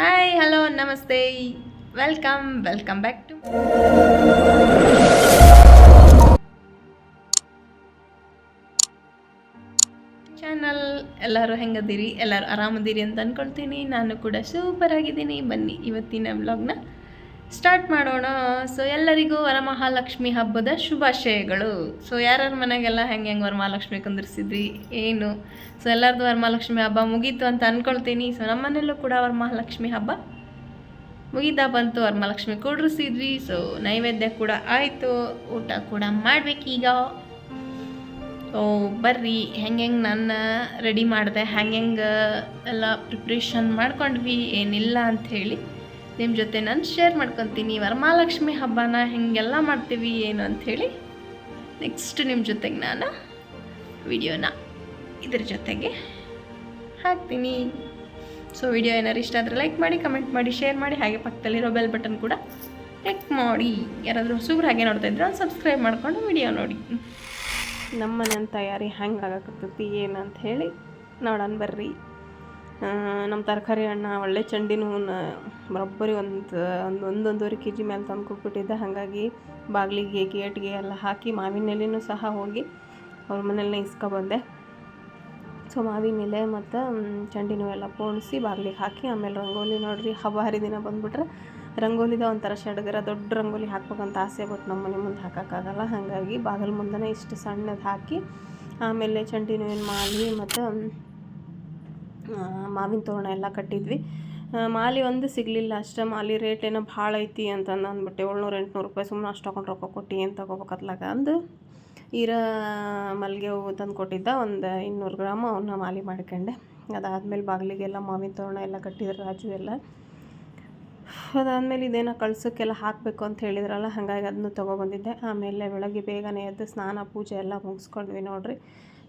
Hi hello ನಮಸ್ತೆ welcome welcome back to channel ಎಲ್ಲರೂ ಹೆಂಗದಿರಿ? ಎಲ್ಲರೂ ಆರಾಮದಿರಿ ಅಂತ ಅಂದ್ಕೊಳ್ತೀನಿ ನಾನು ಕೂಡ ಸೂಪರ್ ಆಗಿದ್ದೀನಿ. ಬನ್ನಿ ಇವತ್ತಿನ ವ್ಲಾಗ್ನ ಸ್ಟಾರ್ಟ್ ಮಾಡೋಣ. ಸೊ ಎಲ್ಲರಿಗೂ ವರಮಹಾಲಕ್ಷ್ಮಿ ಹಬ್ಬದ ಶುಭಾಶಯಗಳು. ಸೊ ಯಾರ್ಯಾರ ಮನೆಗೆಲ್ಲ ಹೆಂಗೆ ಹೆಂಗೆ ವರಮಹಾಲಕ್ಷ್ಮಿ ಕುಂದಿರ್ಸಿದ್ವಿ ಏನು? ಸೊ ಎಲ್ಲರದ್ದು ವರಮಹಾಲಕ್ಷ್ಮಿ ಹಬ್ಬ ಮುಗೀತು ಅಂತ ಅಂದ್ಕೊಳ್ತೀನಿ ಸೊ ನಮ್ಮ ಮನೆಯಲ್ಲೂ ಕೂಡ ವರಮಹಾಲಕ್ಷ್ಮಿ ಹಬ್ಬ ಮುಗಿತಾ ಬಂತು. ವರಮಹಾಲಕ್ಷ್ಮಿ ಕೂಡಿಸಿದ್ವಿ ಸೊ ನೈವೇದ್ಯ ಕೂಡ ಆಯಿತು. ಊಟ ಕೂಡ ಮಾಡಬೇಕೀಗ. ಓ ಬರ್ರಿ. ಹೆಂಗೆ ಹೆಂಗೆ ನನ್ನ ರೆಡಿ ಮಾಡಿದೆ, ಹೆಂಗೆ ಹೆಂಗೆ ಎಲ್ಲ ಪ್ರಿಪ್ರೇಷನ್ ಮಾಡ್ಕೊಂಡ್ವಿ. ಏನಿಲ್ಲ ಅಂಥೇಳಿ ನಿಮ್ಮ ಜೊತೆ ನಾನು ಶೇರ್ ಮಾಡ್ಕೊತೀನಿ. ವರಮಹಾಲಕ್ಷ್ಮಿ ಹಬ್ಬನ ಹೆಂಗೆಲ್ಲ ಮಾಡ್ತೀವಿ ಏನು ಅಂಥೇಳಿ ನೆಕ್ಸ್ಟ್ ನಿಮ್ಮ ಜೊತೆಗೆ ನಾನು ವಿಡಿಯೋನ ಇದ್ರ ಜೊತೆಗೆ ಹಾಕ್ತೀನಿ. ಸೊ ವಿಡಿಯೋ ಏನಾರು ಇಷ್ಟ ಆದರೆ ಲೈಕ್ ಮಾಡಿ ಕಮೆಂಟ್ ಮಾಡಿ ಶೇರ್ ಮಾಡಿ, ಹಾಗೆ ಪಕ್ಕದಲ್ಲಿರೋ ಬೆಲ್ ಬಟನ್ ಕೂಡ ಕ್ಲಿಕ್ ಮಾಡಿ. ಯಾರಾದರೂ ಹೊಸಬ್ರು ಹಾಗೆ ನೋಡ್ತಾ ಇದ್ರೆ ಸಬ್ಸ್ಕ್ರೈಬ್ ಮಾಡಿಕೊಂಡು ವಿಡಿಯೋ ನೋಡಿ. ನಮ್ಮ ತಯಾರಿ ಹೆಂಗೆ ಆಗಕತ್ತೈತಿ ಏನು ಅಂತ ಹೇಳಿ ನೋಡೋಣ ಬರ್ರಿ. ನಮ್ಮ ತರಕಾರಿ ಹಣ್ಣ ಒಳ್ಳೆ ಚಂಡಿನೂ ಬರೋಬ್ಬರಿ ಒಂದು ಒಂದು, ಒಂದೊಂದೂವರೆ ಕೆ ಜಿ ಮೇಲೆ ತಂದು ಕೊಟ್ಬಿಟ್ಟಿದ್ದೆ. ಹಾಗಾಗಿ ಬಾಗಿಲಿಗೆ, ಗೇಟ್ಗೆ ಎಲ್ಲ ಹಾಕಿ ಮಾವಿನ ಎಲೆನೂ ಸಹ ಹೋಗಿ ಅವ್ರ ಮನೇಲಿ ಇಸ್ಕೊಬಂದೆ ಸೊ, ಮಾವಿನ ಎಲೆ ಮತ್ತು ಚಂಡಿನೂ ಎಲ್ಲ ಪೋಣಿಸಿ ಬಾಗಿಲಿಗೆ ಹಾಕಿ ಆಮೇಲೆ ರಂಗೋಲಿ ನೋಡ್ರಿ, ಹಬ್ಬ ಹರಿದಿನ ಬಂದುಬಿಟ್ರೆ ರಂಗೋಲಿದ ಒಂಥರ ಸಡಗರ ದೊಡ್ಡ ರಂಗೋಲಿ ಹಾಕ್ಬೇಕಂತ ಆಸೆ ಬಟ್ ನಮ್ಮ ಮನೆ ಮುಂದೆ ಹಾಕೋಕ್ಕಾಗಲ್ಲ. ಹಾಗಾಗಿ ಬಾಗಿಲು ಮುಂದೆ ಇಷ್ಟು ಸಣ್ಣದು ಹಾಕಿ ಆಮೇಲೆ ಚಂಡಿನೂ ಏನು ಮಾಲಿ ಮತ್ತು ಮಾವಿನ ತೋರಣ ಎಲ್ಲ ಕಟ್ಟಿದ್ವಿ. ಮಾಲಿ ಒಂದು ಸಿಗಲಿಲ್ಲ ಅಷ್ಟೇ. ಮಾಲಿ ರೇಟ್ ಏನೋ ಭಾಳ ಐತಿ ಅಂತಂದು ಅಂದ್ಬಿಟ್ಟು. ಏಳ್ನೂರು, ಎಂಟುನೂರು ರೂಪಾಯಿ ಸುಮ್ಮನೆ ಅಷ್ಟು ತೊಗೊಂಡು ರೊಕ್ಕ ಕೊಟ್ಟು ಏನು ತೊಗೋಬೇಕತ್ಲಾಗ ಅಂದು ಈರ ಮಲ್ಲಿಗೆ ಹೂವು ತಂದು ಕೊಟ್ಟಿದ್ದ. ಒಂದು ಇನ್ನೂರು ಗ್ರಾಮ್ ಅವನ್ನ ಮಾಲಿ ಮಾಡ್ಕೊಂಡೆ. ಅದಾದಮೇಲೆ ಬಾಗಿಲಿಗೆಲ್ಲ ಮಾವಿನ ತೋರಣ ಎಲ್ಲ ಕಟ್ಟಿದ್ರು ರಾಜು ಎಲ್ಲ. ಅದಾದಮೇಲೆ ಇದೇನೋ ಕಳ್ಸೋಕ್ಕೆಲ್ಲ ಹಾಕಬೇಕು ಅಂತ ಹೇಳಿದ್ರಲ್ಲ, ಹಾಗಾಗಿ ಅದನ್ನು ತೊಗೊಬಂದಿದ್ದೆ. ಆಮೇಲೆ ಬೆಳಗ್ಗೆ ಬೇಗನೆ ಎದ್ದು ಸ್ನಾನ, ಪೂಜೆ ಎಲ್ಲ ಮುಗಿಸ್ಕೊಂಡ್ವಿ ನೋಡಿರಿ.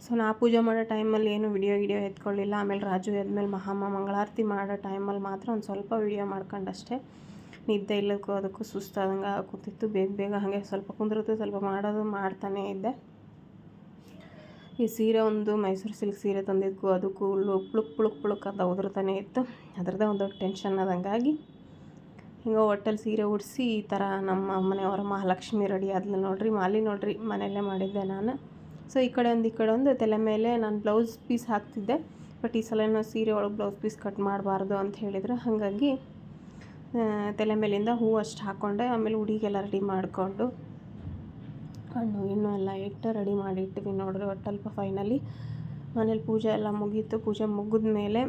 ಸೊ, ನಾ ಪೂಜೆ ಮಾಡೋ ಟೈಮಲ್ಲಿ ಏನು ವಿಡಿಯೋ ಗಿಡಿಯೋ ಎತ್ಕೊಳ್ಳಿಲ್ಲ. ಆಮೇಲೆ ರಾಜು ಎದ್ಮೇಲೆ ಮಹಾಮ ಮಂಗಳಾರತಿ ಮಾಡೋ ಟೈಮಲ್ಲಿ ಮಾತ್ರ ಒಂದು ಸ್ವಲ್ಪ ವಿಡಿಯೋ ಮಾಡ್ಕೊಂಡಷ್ಟೇ. ನಿದ್ದೆ ಇಲ್ಲಕ್ಕೂ ಅದಕ್ಕೂ ಸುಸ್ತಾದಂಗೆ ಕೂತಿತ್ತು. ಬೇಗ ಬೇಗ ಹಾಗೆ ಸ್ವಲ್ಪ ಕುಂದಿರುತ್ತೆ, ಸ್ವಲ್ಪ ಮಾಡೋದು ಮಾಡ್ತಾನೇ ಇದ್ದೆ. ಈ ಸೀರೆ ಒಂದು ಮೈಸೂರು ಸಿಲ್ಕ್ ಸೀರೆ ತಂದಿದ್ದಕ್ಕೂ ಅದಕ್ಕೂ ಪುಳುಕ್ ಪುಳುಕ್ ಪುಳುಕ್ ಅಂತ ಉದುರ್ತಾನೆ ಇತ್ತು. ಅದರದ್ದೇ ಒಂದು ಟೆನ್ಷನ್ ಅದಂಗಾಗಿ ಹಿಂಗೆ ಒಟ್ಟಲ್ಲಿ ಸೀರೆ ಉಡಿಸಿ ಈ ಥರ ನಮ್ಮ ಮನೆಯವರ ಮಹಾಲಕ್ಷ್ಮಿ ರೆಡಿ ಆದ್ಲು ನೋಡ್ರಿ, ಮಾಲಿ ನೋಡ್ರಿ, ಮನೆಯಲ್ಲೇ ಮಾಡಿದ್ದೆ ನಾನು. ಸೊ ಈ ಕಡೆ ಒಂದು, ಈ ಕಡೆ ಒಂದು, ತಲೆ ಮೇಲೆ ನಾನು ಬ್ಲೌಸ್ ಪೀಸ್ ಹಾಕ್ತಿದ್ದೆ. ಬಟ್ ಈ ಸಲ ಸೀರೆ ಒಳಗೆ ಬ್ಲೌಸ್ ಪೀಸ್ ಕಟ್ ಮಾಡಬಾರ್ದು ಅಂತ ಹೇಳಿದ್ರು. ಹಾಗಾಗಿ ತಲೆ ಮೇಲಿಂದ ಹೂವು ಅಷ್ಟು ಹಾಕ್ಕೊಂಡೆ ಆಮೇಲೆ ಹುಡಿಗೆಲ್ಲ ರೆಡಿ ಮಾಡಿಕೊಂಡು ಹಣ್ಣು ಇನ್ನೂ ಎಲ್ಲ ಇಟ್ಟು ರೆಡಿ ಮಾಡಿ ಇಟ್ಟಿವಿ ನೋಡ್ರಿ ಒಟ್ಟಲ್ಪ ಫೈನಲಿ ಮನೇಲಿ ಪೂಜೆ ಎಲ್ಲ ಮುಗೀತು. ಪೂಜೆ ಮುಗಿದ ಮೇಲೆ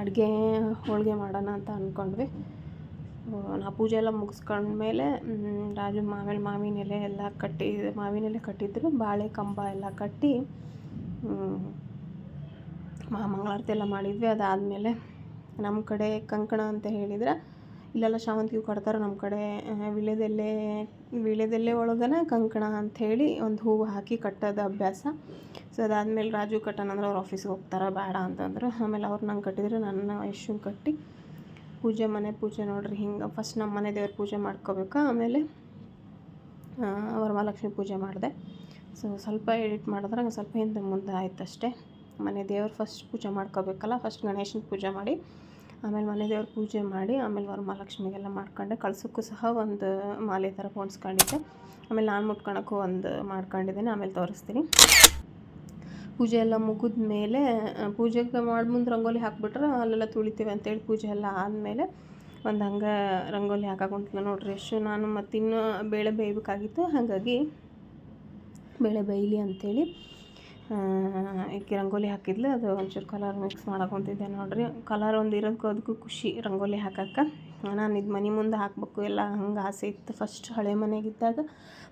ಅಡುಗೆ ಹೋಳಿಗೆ ಮಾಡೋಣ ಅಂತ ಅಂದ್ಕೊಂಡ್ವಿ ನಾ ಪೂಜೆ ಎಲ್ಲ ಮುಗಿಸ್ಕೊಂಡ್ಮೇಲೆ ರಾಜು ಮಾವಿನ ಮಾವಿನ ಎಲೆ ಎಲ್ಲ ಕಟ್ಟಿ ಮಾವಿನ ಎಲೆ ಕಟ್ಟಿದ್ರು, ಬಾಳೆ ಕಂಬ ಎಲ್ಲ ಕಟ್ಟಿ ಮಂಗಳಾರತಿ ಎಲ್ಲ ಮಾಡಿದ್ವಿ. ಅದಾದಮೇಲೆ ನಮ್ಮ ಕಡೆ ಕಂಕಣ ಅಂತ ಹೇಳಿದ್ರೆ, ಇಲ್ಲೆಲ್ಲ ಶಾವಂತಿಗೆ ಕೊಡ್ತಾರೆ ನಮ್ಮ ಕಡೆ ವಿಳ್ಯದೆಲೆ, ವೀಳ್ಯದೆಲೆ ಒಳಗನ ಕಂಕಣ ಅಂಥೇಳಿ ಒಂದು ಹೂವು ಹಾಕಿ ಕಟ್ಟೋದು ಅಭ್ಯಾಸ. ಸೊ ಅದಾದಮೇಲೆ ರಾಜು ಕಟ್ಟಣ ಅಂದ್ರೆ ಅವ್ರು ಆಫೀಸ್ಗೆ ಹೋಗ್ತಾರೆ, ಬೇಡ ಅಂತಂದ್ರು. ಆಮೇಲೆ ಅವ್ರು ನಂಗೆ ಕಟ್ಟಿದ್ರು, ನನ್ನ ಯಶುನ್ ಕಟ್ಟಿ. ಪೂಜೆ ಮನೆ ಪೂಜೆ ನೋಡ್ರಿ, ಹಿಂಗೆ ಫಸ್ಟ್ ನಮ್ಮ ಮನೆ ದೇವ್ರ ಪೂಜೆ ಮಾಡ್ಕೋಬೇಕು? ಆಮೇಲೆ ವರಮಹಾಲಕ್ಷ್ಮಿ ಪೂಜೆ ಮಾಡಿದೆ. ಸೊ ಸ್ವಲ್ಪ ಎಡಿಟ್ ಮಾಡಿದ್ರೆ ಸ್ವಲ್ಪ ಹಿಂದೆ ಮುಂದೆ ಆಯ್ತು ಅಷ್ಟೇ. ಮನೆ ದೇವ್ರ ಫಸ್ಟ್ ಪೂಜೆ ಮಾಡ್ಕೋಬೇಕಲ್ಲ ಫಸ್ಟ್ ಗಣೇಶನ ಪೂಜೆ ಮಾಡಿ. ಆಮೇಲೆ ಮನೆ ದೇವ್ರ ಪೂಜೆ ಮಾಡಿ, ಆಮೇಲೆ ವರಮಹಾಲಕ್ಷ್ಮಿಗೆಲ್ಲ ಮಾಡ್ಕೊಂಡೆ. ಕಳ್ಸೋಕ್ಕೂ ಸಹ ಒಂದು ಮಾಲೆ ಥರ ಪೋಣಿಸ್ಕೊಂಡಿದ್ದೆ ಆಮೇಲೆ ನಾನು ಮುಟ್ಕೊಳಕ್ಕೂ ಒಂದು ಮಾಡ್ಕೊಂಡಿದ್ದೀನಿ, ಆಮೇಲೆ ತೋರಿಸ್ತೀನಿ. ಪೂಜೆ ಎಲ್ಲ ಮುಗಿದ ಮೇಲೆ ಪೂಜೆಗೆ ಮಾಡಿ ಮುಂದೆ ರಂಗೋಲಿ ಹಾಕಿಬಿಟ್ರೆ ಅಲ್ಲೆಲ್ಲ ತುಳಿತೀವಿ ಅಂತೇಳಿ ಪೂಜೆ ಎಲ್ಲ ಆದಮೇಲೆ ಒಂದು ಹಂಗೆ ರಂಗೋಲಿ ಹಾಕಾಕೊಂತಿಲ್ಲ ನೋಡ್ರಿ. ಎಷ್ಟು ನಾನು ಮತ್ತಿನ್ನೂ ಬೇಳೆ ಬೇಯಬೇಕಾಗಿತ್ತು. ಹಾಗಾಗಿ ಬೇಳೆ ಬೇಯಲಿ ಅಂಥೇಳಿ ಈಕೆ ರಂಗೋಲಿ ಹಾಕಿದ್ಲು. ಅದು ಒಂಚೂರು ಕಲರ್ ಮಿಕ್ಸ್ ಮಾಡಕೊಂತಿದ್ದೆ ನೋಡಿರಿ. ಕಲರ್ ಒಂದು ಇರೋದಕ್ಕೂ ಅದಕ್ಕೂ ಖುಷಿ ರಂಗೋಲಿ ಹಾಕಕ್ಕೆ. ನಾನು ಇದು ಮನೆ ಮುಂದೆ ಹಾಕಬೇಕು, ಎಲ್ಲ ಹಂಗೆ ಆಸೆ ಇತ್ತು ಫಸ್ಟ್ ಹಳೆ ಮನೆಗಿದ್ದಾಗ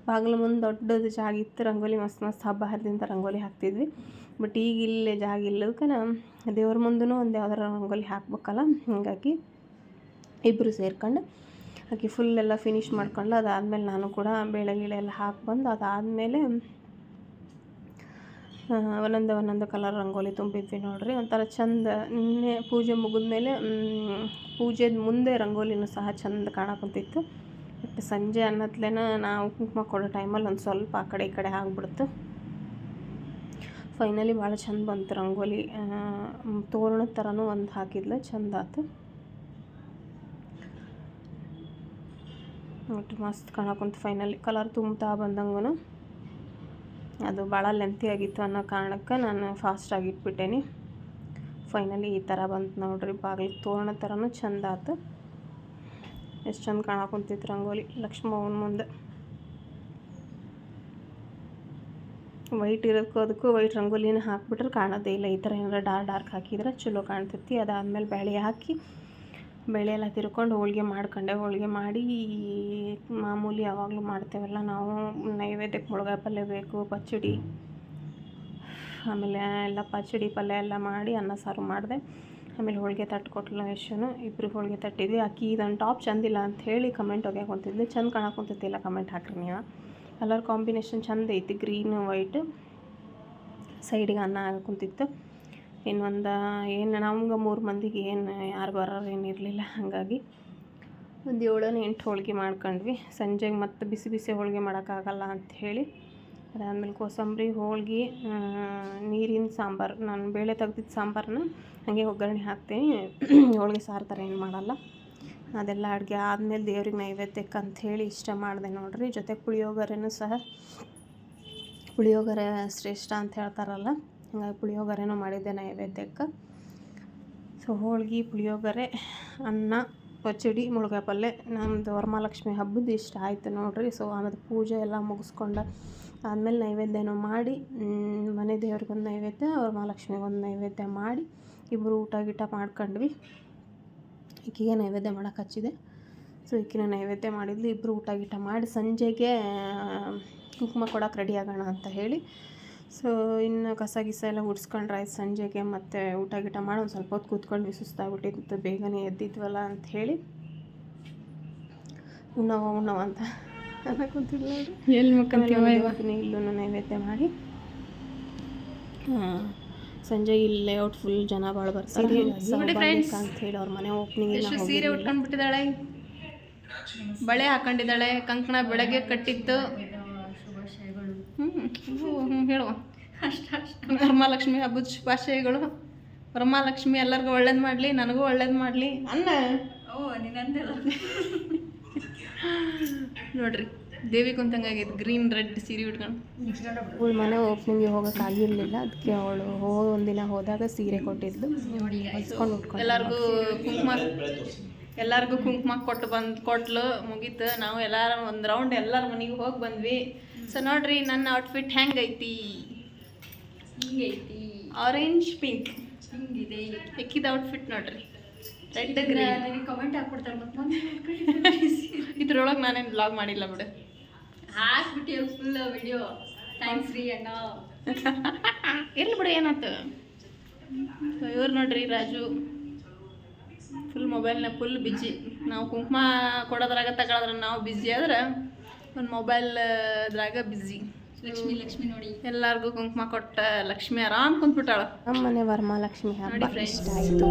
ಬಾಗಿಲು ಮುಂದೆ ದೊಡ್ಡದು ಜಾಗ ಇತ್ತು, ರಂಗೋಲಿ ಮಸ್ತ್ ಮಸ್ತ್ ಹಬ್ಬ ಹರಿದಿಂದ ರಂಗೋಲಿ ಹಾಕ್ತಿದ್ವಿ. ಬಟ್ ಈಗ ಇಲ್ಲೇ ಜಾಗ ಇಲ್ಲದಕ್ಕೆ ದೇವ್ರ ಮುಂದೂ ಒಂದು ಯಾವ್ದಾರ ರಂಗೋಲಿ ಹಾಕ್ಬೇಕಲ್ಲ, ಹಿಂಗಾಗಿ ಇಬ್ಬರು ಸೇರ್ಕೊಂಡು ಆಕೆ ಫುಲ್ ಎಲ್ಲ ಫಿನಿಶ್ ಮಾಡ್ಕೊಂಡು ಅದಾದಮೇಲೆ ನಾನು ಕೂಡ ಬೇಳೆ ಗಿಳೆ ಎಲ್ಲ ಹಾಕಿ ಬಂದು, ಅದಾದಮೇಲೆ ಒಂದೊಂದು ಒಂದೊಂದು ಕಲರ್ ರಂಗೋಲಿ ತುಂಬಿದ್ವಿ ನೋಡಿರಿ. ಒಂಥರ ಚಂದ. ನಿನ್ನೆ ಪೂಜೆ ಮುಗಿದ್ಮೇಲೆ ಪೂಜೆದ ಮುಂದೆ ರಂಗೋಲಿನೂ ಸಹ ಚಂದ ಕಾಣಕುಂತಿತ್ತು. ಬಟ್ ಸಂಜೆ ಅನ್ನತ್ಲೇನ ನಾವು ಕುಂಕುಮ ಕೊಡೋ ಟೈಮಲ್ಲಿ ಒಂದು ಸ್ವಲ್ಪ ಆ ಕಡೆ ಈ ಕಡೆ ಆಗ್ಬಿಡ್ತು. ಫೈನಲಿ ಭಾಳ ಚಂದ ಬಂತು ರಂಗೋಲಿ. ತೋರಣದ ಥರನೂ ಒಂದು ಹಾಕಿದ್ಲು, ಚಂದ ಆತು. ಒಟ್ಟು ಮಸ್ತ್ ಕಾಣಕುಂತು ಫೈನಲಿ ಕಲರ್ ತುಂಬ್ತಾ ಬಂದಂಗೂ ಅದು ಭಾಳ ಲೆಂತಿ ಆಗಿತ್ತು ಅನ್ನೋ ಕಾರಣಕ್ಕೆ ನಾನು ಫಾಸ್ಟಾಗಿ ಇಟ್ಬಿಟ್ಟೇನಿ. ಫೈನಲಿ ಈ ಥರ ಬಂತು ನೋಡ್ರಿ, ಬಾಗಿಲು ತೋರಣ ಥರನೂ ಚಂದ ಆಯ್ತು ಎಷ್ಟು ಚಂದ ಕಾಣಕೊಂತಿತ್ತು ರಂಗೋಲಿ, ಲಕ್ಷ್ಮವ್ವನ ಮುಂದೆ. ವೈಟ್ ಇರೋದಕ್ಕೂ ಅದಕ್ಕೂ ವೈಟ್ ರಂಗೋಲಿನ ಹಾಕ್ಬಿಟ್ರೆ ಕಾಣೋದೇ ಇಲ್ಲ. ಈ ಥರ ಏನಾರ ಡಾರ್ಕ್ ಡಾರ್ಕ್ ಹಾಕಿದ್ರೆ ಚಲೋ ಕಾಣ್ತೈತಿ. ಅದಾದಮೇಲೆ ಬೇಳೆ ಹಾಕಿ ಬೇಳೆ ಎಲ್ಲ ತಿರ್ಕೊಂಡು ಹೋಳಿಗೆ ಮಾಡ್ಕೊಂಡೆ. ಹೋಳಿಗೆ ಮಾಡಿ ಮಾಮೂಲಿ ಯಾವಾಗಲೂ ಮಾಡ್ತೇವಲ್ಲ ನಾವು. ನೈವೇದ್ಯಕ್ಕೆ ಮುಳುಗಾಯಿ ಪಲ್ಯ ಬೇಕು, ಪಚ್ಚಡಿ. ಆಮೇಲೆ ಎಲ್ಲ ಪಚ್ಚಡಿ ಪಲ್ಯ ಎಲ್ಲ ಮಾಡಿ ಅನ್ನ ಸಾರು ಮಾಡಿದೆ. ಆಮೇಲೆ ಹೋಳಿಗೆ ತಟ್ಟು ಎಷ್ಟು ಯಶನು ಇಬ್ಬರು ಹೋಳಿಗೆ ತಟ್ಟಿದ್ವಿ. ಅಕ್ಕಿ ಇದನ್ನು ಟಾಪ್ ಚಂದಿಲ್ಲ ಅಂತ ಹೇಳಿ ಕಮೆಂಟ್ ಹೋಗ್ಯಾಕ ಚೆಂದ ಚಂದ ಕಾಣಕೊಂತೈತಿಲ್ಲ ಕಮೆಂಟ್ ಹಾಕ್ರಿ ನೀವು. ಕಲರ್ ಕಾಂಬಿನೇಷನ್ ಚೆಂದ ಐತಿ. ಗ್ರೀನ್ ವೈಟ್ ಸೈಡಿಗೆ ಅನ್ನ ಆಗ ಕುಂತಿತ್ತು. ಇನ್ನೊಂದು ಏನು ನಮ್ಗೆ ಮೂರು ಮಂದಿಗೆ ಏನು ಯಾರು ಬರೋರು ಏನು ಇರಲಿಲ್ಲ, ಹಾಗಾಗಿ ಒಂದು ಏಳನೇ ಎಂಟು ಹೋಳಿಗೆ ಮಾಡ್ಕೊಂಡ್ವಿ. ಸಂಜೆಗೆ ಮತ್ತೆ ಬಿಸಿ ಬಿಸಿ ಹೋಳಿಗೆ ಮಾಡೋಕ್ಕಾಗಲ್ಲ ಅಂಥೇಳಿ ಅದಾದಮೇಲೆ ಕೋಸಂಬರಿ, ಹೋಳಿಗೆ ನೀರಿನ ಸಾಂಬಾರು. ನಾನು ಬೇಳೆ ತೆಗ್ದಿದ್ದ ಸಾಂಬಾರನ್ನ ಹಾಗೆ ಒಗ್ಗರಣೆ ಹಾಕ್ತೀನಿ. ಹೋಳಿಗೆ ಸಾರು ಥರ ಏನು ಮಾಡಲ್ಲ. ಅದೆಲ್ಲ ಅಡುಗೆ ಆದಮೇಲೆ ದೇವ್ರಿಗೆ ನೈವೇದ್ಯಕ್ಕೆ ಅಂಥೇಳಿ ಇಷ್ಟ ಮಾಡಿದೆ ನೋಡಿರಿ. ಜೊತೆ ಪುಳಿಯೋಗರೆನೂ ಸಹ ಪುಳಿಯೋಗರೆ ಶ್ರೇಷ್ಠ ಅಂತ ಹೇಳ್ತಾರಲ್ಲ. ಹಾಗಾಗಿ ಪುಳಿಯೋಗರೆನೂ ಮಾಡಿದ್ದೆ ನೈವೇದ್ಯಕ್ಕೆ. ಸೊ, ಹೋಳ್ಗೆ, ಪುಳಿಯೋಗರೆ, ಅನ್ನ, ಪಚಡಿ ಮುಳುಗಾಯಿ ಪಲ್ಯ ನಮ್ಮದು ವರಮಹಾಲಕ್ಷ್ಮಿ ಹಬ್ಬದ ಇಷ್ಟ ಆಯಿತು ನೋಡಿರಿ. ಸೊ, ಆಮೇಲೆ ಪೂಜೆ ಎಲ್ಲ ಮುಗಿಸ್ಕೊಂಡು ಆದಮೇಲೆ ನೈವೇದ್ಯನೂ ಮಾಡಿ ಮನೆ ದೇವ್ರಿಗೊಂದು ನೈವೇದ್ಯ, ವರಮಹಾಲಕ್ಷ್ಮಿಗೊಂದು ನೈವೇದ್ಯ ಮಾಡಿ ಇಬ್ಬರು ಊಟ ಗೀಟ ಮಾಡ್ಕೊಂಡ್ವಿ. ಈಕೆಗೆ ನೈವೇದ್ಯ ಮಾಡೋಕೆ ಹಚ್ಚಿದೆ. ಸೊ, ಈಕಿನ ನೈವೇದ್ಯ ಮಾಡಿದ್ಲು. ಇಬ್ಬರು ಊಟ ಗೀಟ ಮಾಡಿ ಸಂಜೆಗೆ ಕುಂಕುಮ ಕೊಡೋಕೆ ರೆಡಿ ಆಗೋಣ ಅಂತ ಹೇಳಿ. ಸೊ ಇನ್ನು ಕಸ ಗಿಸ ಎಲ್ಲ ಗುಡ್ಸ್ಕೊಂಡ್ರೆ ಆಯ್ತು ಸಂಜೆಗೆ ಮತ್ತು ಊಟ ಗೀಟ ಮಾಡಿ ಒಂದು ಸ್ವಲ್ಪ ಹೊತ್ತು ಕೂತ್ಕೊಂಡು ಸುಸ್ತಾಗ್ಬಿಟ್ಟಿತ್ತು. ಬೇಗನೆ ಎದ್ದಿದ್ವಲ್ಲ ಅಂತ ಹೇಳಿ. ಉಣ್ಣವ ಉಣ್ಣವ ಅಂತ ಎಲ್ಲಿ ಇಲ್ಲೂ ನೈವೇದ್ಯ ಮಾಡಿ. ಹಾಂ ಸಂಜೆ ಇಲ್ಲಿ ಲೇಔಟ್ ಫುಲ್ ಜನ ಭಾಳ ಬರ್ತಾರೆ. ಅಂತ ಹೇಳಿ ಅವ್ರ ಮನೆ ಓಪನಿಂಗ್ ಸೀರೆ ಉಟ್ಕೊಂಡ್ಬಿಟ್ಟಿದ್ದಾಳೆ? ಬಳೆ ಹಾಕೊಂಡಿದ್ದಾಳೆ. ಕಂಕಣ ಬೆಳಗ್ಗೆ ಕಟ್ಟಿತ್ತು. ಹ್ಞೂ ಹ್ಞೂ ಹೇಳುವ. ವರಮಹಾಲಕ್ಷ್ಮಿ ಹಬ್ಬದ ಶುಭಾಶಯಗಳು. ವರಮಹಾಲಕ್ಷ್ಮಿ ಎಲ್ಲರಿಗೂ ಒಳ್ಳೇದು ಮಾಡಲಿ ನನಗೂ ಒಳ್ಳೇದು ಮಾಡಲಿ. ಅನ್ನ. ನೋಡ್ರಿ ದೇವಿ ಕುಂತಂಗಾಗಿದ್ದು ಗ್ರೀನ್ ರೆಡ್ ಸೀರೆ ಉಟ್ಕೊಂಡು. ಅವಳ ಮನೆ ಓಪನಿಂಗಿಗೆ ಹೋಗೋಕೆ ಆಗಿರಲಿಲ್ಲ ಅದಕ್ಕೆ ಅವಳು ಹೋ ಒಂದಿನ ಹೋದಾಗ ಸೀರೆ ಕೊಟ್ಟಿದ್ಲು ಉಟ್ಕೊಂಡು ಎಲ್ಲರಿಗೂ ಕುಂಕುಮ ಎಲ್ಲರಿಗೂ ಕುಂಕುಮ ಕೊಟ್ಟು ಬಂದು ಕೊಟ್ಲು ಮುಗೀತು. ನಾವು ಎಲ್ಲಾರ ಒಂದು ರೌಂಡ್ ಎಲ್ಲರ ಮನೆಗೆ ಹೋಗಿ ಬಂದ್ವಿ. ಸೊ ನೋಡ್ರಿ ನನ್ನ ಔಟ್ಫಿಟ್ ಹೆಂಗೈತಿ? ಹಿಂಗೈತಿ. ಆರೆಂಜ್ ಪಿಂಕ್ ಹಿಂಗಿದೆ. ಎಕ್ಕಿದ ಔಟ್ಫಿಟ್ ನೋಡ್ರಿ. ರೆಡ್ ಗ್ರೀನ್ ಕಮೆಂಟ್ ಹಾಕ್ಬಿಡ್ತಾರೆ ಮತ್ತೆ ಇದ್ರೊಳಗೆ ನಾನೇನು ಬ್ಲಾಗ್ ಮಾಡಿಲ್ಲ ಬಿಡು. ಹಾಕ್ಬಿಟ್ಟು ಫುಲ್ ವಿಡಿಯೋ ಥ್ಯಾಂಕ್ಸ್ ರೀ ಅಣ್ಣ. ಇರ್ಲಿ ಬಿಡು ಏನಾಯ್ತು ಇವ್ರು ನೋಡ್ರಿ ರಾಜು. ಫುಲ್ ಮೊಬೈಲ್ನ ಫುಲ್ ಬಿಜಿ ನಾವು ಕುಂಕುಮ ಕೊಡೋದ್ರಾಗ ತಗೊಳದ್ರ ನಾವು ಬಿಜಿ ಆದ್ರೆ ಒಂದು ಮೊಬೈಲ್ದ್ರಾಗ ಬಿಜಿ ಲಕ್ಷ್ಮಿ ಲಕ್ಷ್ಮಿ ನೋಡಿ. ಎಲ್ಲಾರ್ಗೂ ಕುಂಕುಮ ಕೊಟ್ಟ ಲಕ್ಷ್ಮಿ ಆರಾಮ್ ಕುಂತ್ಬಿಟ್ಟಾಳ. ನಮ್ಮ ಮನೆ ವರಮಹಾಲಕ್ಷ್ಮಿ ಹಬ್ಬ ನೋಡಿ friends. ಇಷ್ಟ ಆಯಿತು.